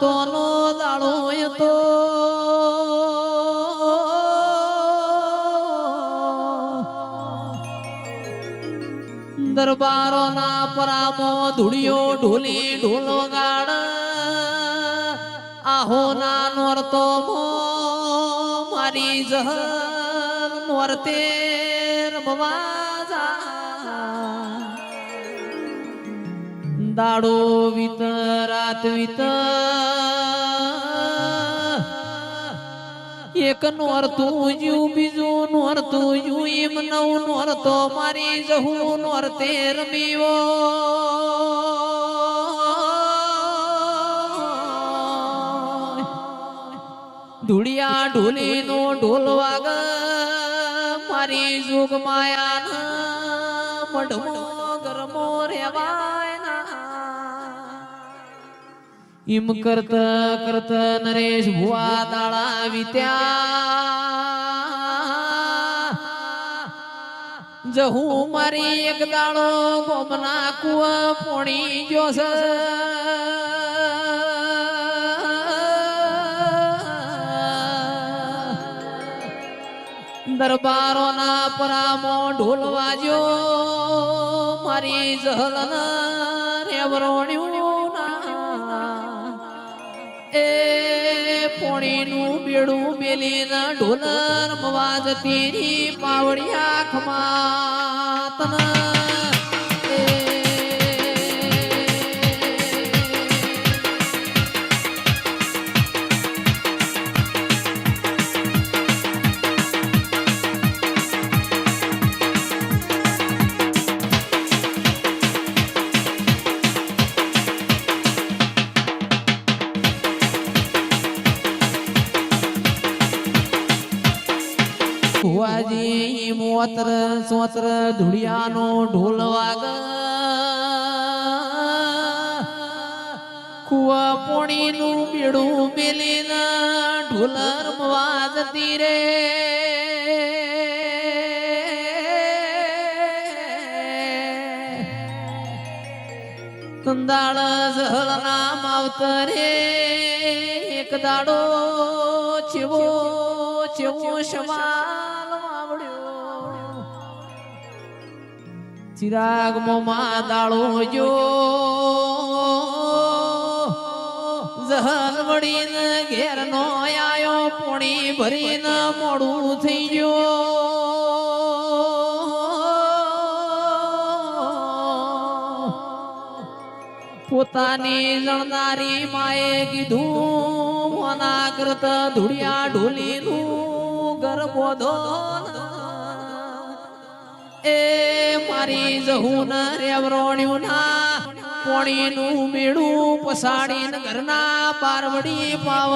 તો નો દાડો તો દરબારો ના પરામો ધૂળિયો ઢોલી ઢોલો ગાડ આહો ના નોરતો મો, મારી જહર નોરતે રમવા જા. દાડો વિત, રાત વિત. એક નોર તું જ્યું બીજું નું અર્થું જ્યું એમ નવનું અર્થો મારી જહું નું અર્થે રમીવો ધૂળિયા ઢોલી નો ઢોલ વાગ, મારી જોગ માયા મઢમો ગરમો રેવાય ઇમ કરતા કરતા નરેશ ભુવા દાડા વિત્યા. જહું મારી એક દાડો ગોમના કુવ પોણી જોસ દરબારો ના પરામો ઢોલવાજો મારી જહલન રેવરોણ્યું પોણીનું મેલી ના ઢોલર મવાજ તેરી પાવડિયા ખમાતન એ ભુવાજી મોતર સોતર ધુડિયાનો ઢોલ વાગ. કુવા પોણીનું બેડું મેલીને ઢોલર વાજતી રે. તંદાળ ઝહલના માવતરે એક દાડો ચેવો ચેવો શમાલ માવડ્યો ચિરાગ મોમાં દાળો જો જહલ વળીને ઘેર નો આયો, પોણી ભરીને મોડું થઈ ગયો. પોતાની જણનારી માએ કીધું મોના કરત ધૂળિયા ઢોલીનું ઘર બોધો એ મારી જહુન રેવરોણ્યું ના પોણીનું મેળું પસાડીને ઘરના પારવડી પાવ.